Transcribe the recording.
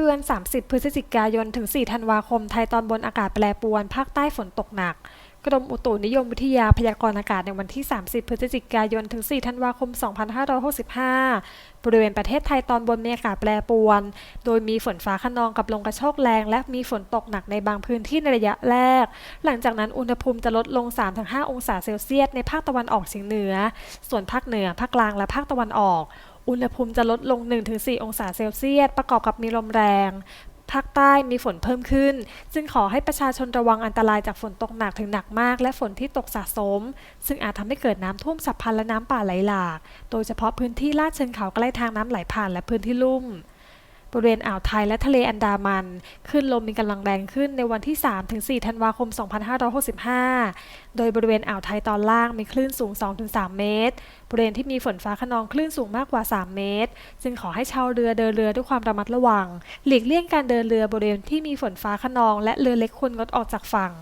ตือน 30 พฤศจิกายน ถึง 4 ธันวาคม ไทยตอนบนอากาศแปรปรวน ภาคใต้ฝนตกหนัก กรมอุตุนิยมวิทยาพยากรณ์อากาศในวันที่ 30 พฤศจิกายน ถึง 4 ธันวาคม 2565 บริเวณประเทศไทยตอนบนมีอากาศแปรปรวน โดยมีฝนฟ้าคะนองกับลมกระโชกแรง และมีฝนตกหนักในบางพื้นที่ในระยะแรก หลังจากนั้นอุณหภูมิจะลดลง 3-5 องศาเซลเซียสในภาคตะวันออกเฉียงเหนือ ส่วนภาคเหนือ ภาคกลาง และภาคตะวันออก อุณหภูมิจะลดลง 1-4 องศาเซลเซียส ประกอบกับมีลมแรง ภาคใต้มีฝนเพิ่มขึ้น จึงขอให้ประชาชนระวังอันตรายจากฝนตกหนักถึงหนักมาก และฝนที่ตกสะสม ซึ่งอาจทำให้เกิดน้ำท่วมฉับพลันและน้ำป่าไหลหลาก โดยเฉพาะพื้นที่ลาดเชิงเขาใกล้ทางน้ำไหลผ่านและพื้นที่ลุ่ม บริเวณอ่าวไทยและทะเลอันดามันคลื่นลมมีกำลังแรงขึ้นในวันที่ 3-4 ธันวาคม 2565 โดยบริเวณอ่าวไทยตอนล่างมีคลื่นสูง 2-3 เมตร บริเวณที่มีฝนฟ้าคะนองคลื่นสูงมากกว่า 3 เมตร จึงขอให้ชาวเรือเดินเรือด้วยความระมัดระวัง หลีกเลี่ยงการเดินเรือบริเวณที่มีฝนฟ้าคะนอง และเรือเล็กควรงดออกจากฝั่ง